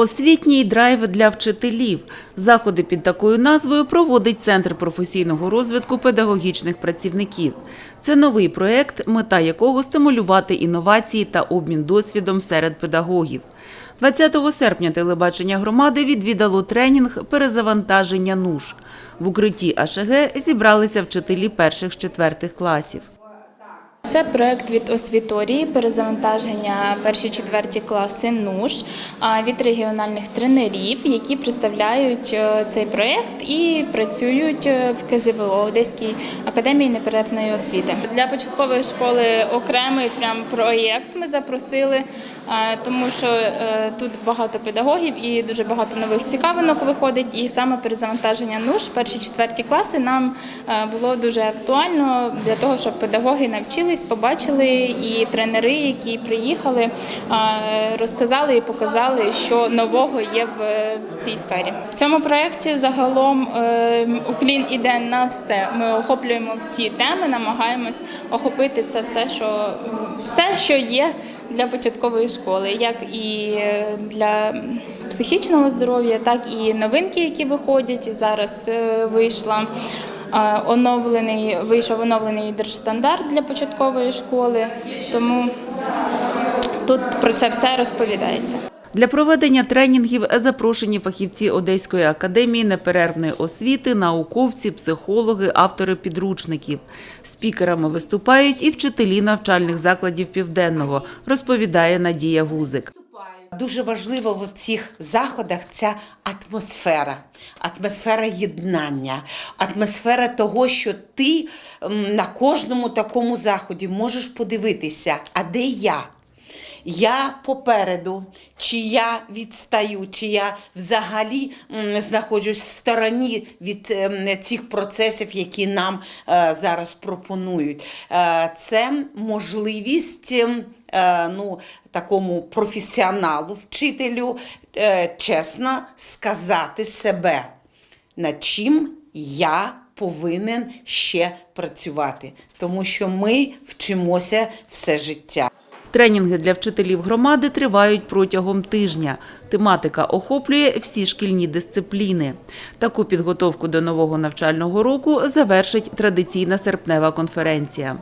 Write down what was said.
Освітній драйв для вчителів. Заходи під такою назвою проводить Центр професійного розвитку педагогічних працівників. Це новий проєкт, мета якого стимулювати інновації та обмін досвідом серед педагогів. 20 серпня телебачення громади відвідало тренінг перезавантаження НУШ. В укритті АШГ зібралися вчителі перших-четвертих класів. Це проект від освіторії перезавантаження перші четверті класи НУШ від регіональних тренерів, які представляють е, цей проект і працюють е, в КЗВО Одеській академії неперервної освіти. Для початкової школи окремий прям проєкт ми запросили, е, тому що тут багато педагогів і дуже багато нових цікавинок виходить. І саме перезавантаження НУШ перші четверті класи нам було дуже актуально для того, щоб педагоги навчились, побачили і тренери, які приїхали, е, розказали і показали, що нового є в цій сфері. В цьому проєкті загалом е, уклін іде на все. Ми охоплюємо всі теми, намагаємось охопити це все, що все, що є для початкової школи, як і е, для психічного здоров'я, так і новинки, які виходять. Зараз е, вийшла оновлений, вийшов оновлений держстандарт для початкової школи, тому тут про це все розповідається. Для проведення тренінгів запрошені фахівці Одеської академії неперервної освіти, науковці, психологи, автори підручників. Спікерами виступають і вчителі навчальних закладів Південного, розповідає Надія Гузик. Дуже важливо в цих заходах ця атмосфера, атмосфера єднання, атмосфера того, що ти на кожному такому заході можеш подивитися, а де я? Я попереду, чи я відстаю, чи я взагалі знаходжусь в стороні від ем, цих процесів, які нам е, зараз пропонують. Е, це можливість ем, е, ну, такому професіоналу, вчителю, чесно сказати себе, над чим я повинен ще працювати, тому що ми вчимося все життя. Тренінги для вчителів громади тривають протягом тижня. Тематика охоплює всі шкільні дисципліни. Таку підготовку до нового навчального року завершить традиційна серпнева конференція.